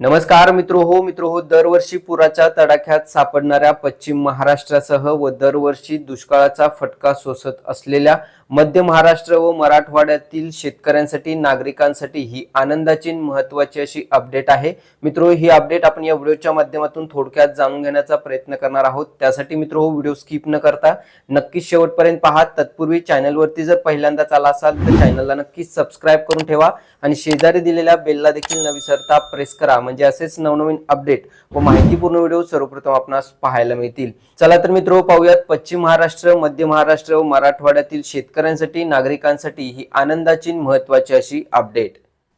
नमस्कार मित्रो हो मित्रो हो दरवर्षी पुराच्या तडाख्यात सापडणाऱ्या पश्चिम महाराष्ट्रासह व दरवर्षी दुष्काळाचा फटका सोसत असलेल्या मध्य महाराष्ट्र व मराठवाड्यातील शेतकऱ्यांसाठी नागरिकांसाठी ही आनंदाची महत्वाची अशी अपडेट आहे. मित्रो ही अपडेट आपण या व्हिडिओच्या माध्यमातून थोडक्यात जाणून घेण्याचा प्रयत्न करणार आहोत. त्यासाठी मित्रो हो व्हिडिओ स्किप न करता नक्कीच शेवटपर्यंत पहा. तत्पूर्वी चॅनलवरती जर पहिल्यांदाच आला असाल तर चॅनलला नक्कीच सबस्क्राईब करून ठेवा आणि शेजारी दिलेल्या बेलला देखील न विसरता प्रेस करा. म्हणजे असेच नवनवीन अपडेट व माहितीपूर्ण व्हिडिओ सर्वप्रथम आपणास पाहायला मिळतील. चला तर मित्र पाहूयात पश्चिम महाराष्ट्र मध्य महाराष्ट्र व मराठवाड्यातील शेतकऱ्यांसाठी नागरिकांसाठी ही आनंदाची महत्वाची अशी अपडेट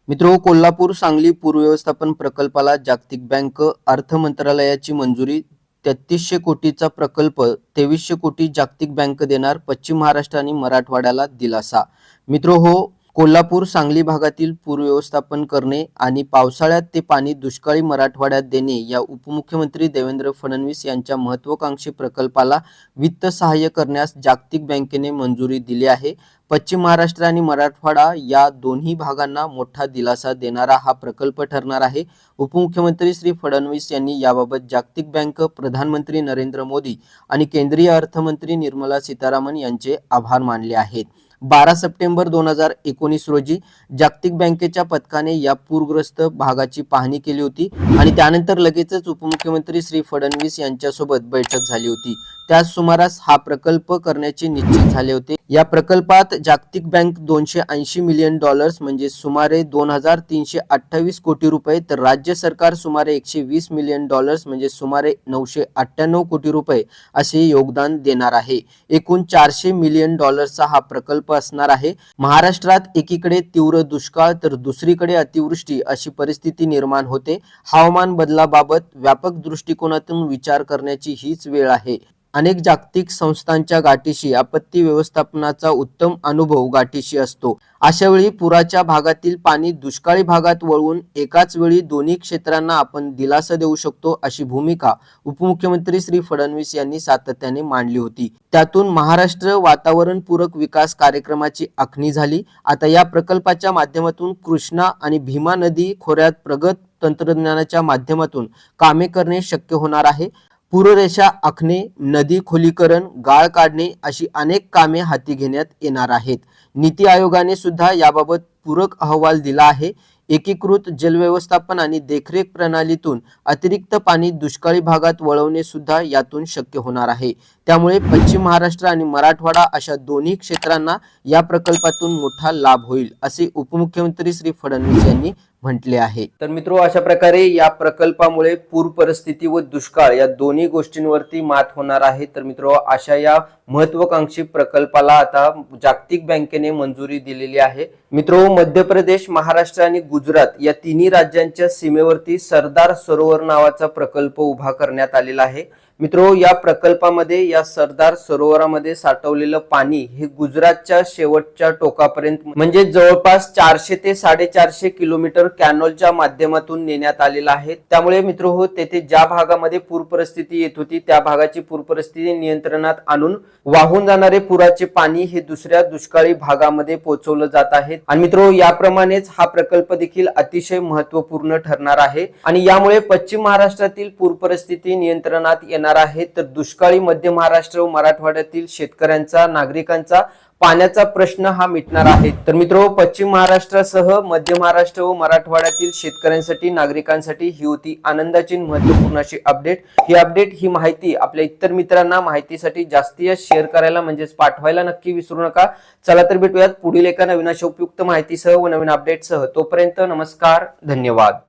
मित्रो कोल्हापूर सांगली पूर व्यवस्थापन प्रकल्पाला जागतिक बँक अर्थ मंत्रालयाची मंजुरी. तेहतीसशे कोटीचा प्रकल्प तेवीसशे कोटी जागतिक बँक देणार पश्चिम महाराष्ट्र आणि मराठवाड्याला दिलासा. मित्रो हो कोल्हापूर सांगली भागातील पूर व्यवस्थापन करणे आणि पावसाळ्यात ते पाणी दुष्काळी मराठवाड्यात देणे या उपमुख्यमंत्री देवेंद्र फडणवीस यांच्या महत्वाकांक्षी प्रकल्पाला वित्त सहाय्य करण्यास जागतिक बँकेने मंजुरी दिली आहे. पश्चिम महाराष्ट्र आणि मराठवाडा या दोन्ही भागांना मोठा दिलासा देणारा हा प्रकल्प ठरणार आहे. उपमुख्यमंत्री श्री फडणवीस यांनी याबाबत जागतिक बँक प्रधानमंत्री नरेंद्र मोदी आणि केंद्रीय अर्थमंत्री निर्मला सीतारामन यांचे आभार मानले आहेत. बारा सप्टेंबर दोन हजार एकोणीस रोजी जागतिक बँकेच्या पथकाने या पूरग्रस्त भागाची पाहणी केली होती आणि त्यानंतर लगेचच उपमुख्यमंत्री श्री फडणवीस यांच्यासोबत बैठक झाली होती. त्याच सुमारास हा प्रकल्प करण्याचे निश्चित झाले होते. या प्रकल्पात जागतिक बँक दोनशे ऐंशी मिलियन डॉलर्स म्हणजे सुमारे दोन हजार तीनशे अठ्ठावीस कोटी रुपये तर राज्य सरकार सुमारे एकशे वीस मिलियन डॉलर्स म्हणजे सुमारे नऊशे अठ्ठ्याण्णव कोटी रुपये असे योगदान देणार आहे. एकूण चारशे मिलियन डॉलर्सचा हा प्रकल्प असणार आहे. महाराष्ट्रात एकीकडे तीव्र दुष्काळ तर दुसरीकडे अतिवृष्टी अशी परिस्थिती निर्माण होते. हवामान बदलाबाबत व्यापक दृष्टिकोनातून विचार करण्याची हीच वेळ आहे. अनेक जागतिक संस्थांच्या गाठीशी आपत्ती व्यवस्थापनाचा उत्तम अनुभव गाठीशी असतो. अशा वेळी पुराच्या भागातील पाणी दुष्काळी भागात वळवून एकाच वेळी दोन्ही क्षेत्रांना आपण दिलासा देऊ शकतो अशी भूमिका उपमुख्यमंत्री श्री फडणवीस यांनी सातत्याने मांडली होती. त्यातून महाराष्ट्र वातावरण पूरक विकास कार्यक्रमाची आखणी झाली. आता या प्रकल्पाच्या माध्यमातून कृष्णा आणि भीमा नदी खोऱ्यात प्रगत तंत्रज्ञानाच्या माध्यमातून कामे करणे शक्य होणार आहे. पूररेषा आखणे नदी खोलीकरण गाळ काढणे अशी अनेक कामे हाती घेण्यात येणार आहेत. नीती आयोगाने सुद्धा याबाबत पूरक अहवाल दिला आहे. एकीकृत जलव्यवस्थापन आणि देखरेख प्रणालीतून अतिरिक्त पाणी दुष्काळी भागात वळवणे सुद्धा यातून शक्य होणार आहे. त्यामुळे पश्चिम महाराष्ट्र आणि मराठवाडा अशा दोन्ही क्षेत्रांना या प्रकल्पातून मोठा लाभ होईल असे उपमुख्यमंत्री श्री फडणवीस यांनी म्हटले आहे. तर मित्रो अशा प्रकारे या प्रकल्पामुळे पूर परिस्थिती व दुष्काळ या दोन्ही गोष्टींवरती मात होणार आहे. तर मित्रो अशा या महत्वाकांक्षी प्रकल्पाला आता जागतिक बँकेने मंजुरी दिलेली आहे. मित्रो मध्य प्रदेश महाराष्ट्र आणि गुजरात या तिन्ही राज्यांच्या सीमेवरती सरदार सरोवर नावाचा प्रकल्प उभा करण्यात आलेला आहे. मित्रो या प्रकल्पामध्ये या सरदार सरोवरामध्ये साठवलेलं पाणी हे गुजरातच्या शेवटच्या टोकापर्यंत म्हणजे जवळपास चारशे ते साडेचारशे किलोमीटर कॅनॉलच्या माध्यमातून नेण्यात आलेलं आहे. त्यामुळे मित्र हो तेथे ज्या भागामध्ये पूर परिस्थिती येत होती त्या भागाची पूर परिस्थिती नियंत्रणात आणून वाहून जाणारे पुराचे पाणी हे दुसऱ्या दुष्काळी भागामध्ये पोहोचवलं जात आहे. आणि मित्रो याप्रमाणेच हा प्रकल्प देखील अतिशय महत्त्वपूर्ण ठरणार आहे. आणि यामुळे पश्चिम महाराष्ट्रातील पूर परिस्थिती नियंत्रणात येणार आहे तर दुष्काळी मध्य महाराष्ट्र व मराठवाड्यातील शेतकऱ्यांचा नागरिकांचा पाण्याचा प्रश्न हा मिटणार आहे. तर मित्र पश्चिम महाराष्ट्रासह मध्य महाराष्ट्र व मराठवाड्यातील शेतकऱ्यांसाठी नागरिकांसाठी ही होती आनंदाची महत्त्वपूर्ण अशी अपडेट. ही अपडेट ही माहिती आपल्या इतर मित्रांना माहितीसाठी जास्तीत शेअर करायला म्हणजेच पाठवायला नक्की विसरू नका. चला तर भेटूयात पुढील एका नवीन अशा उपयुक्त माहितीसह व नवीन अपडेटसह. तोपर्यंत नमस्कार धन्यवाद.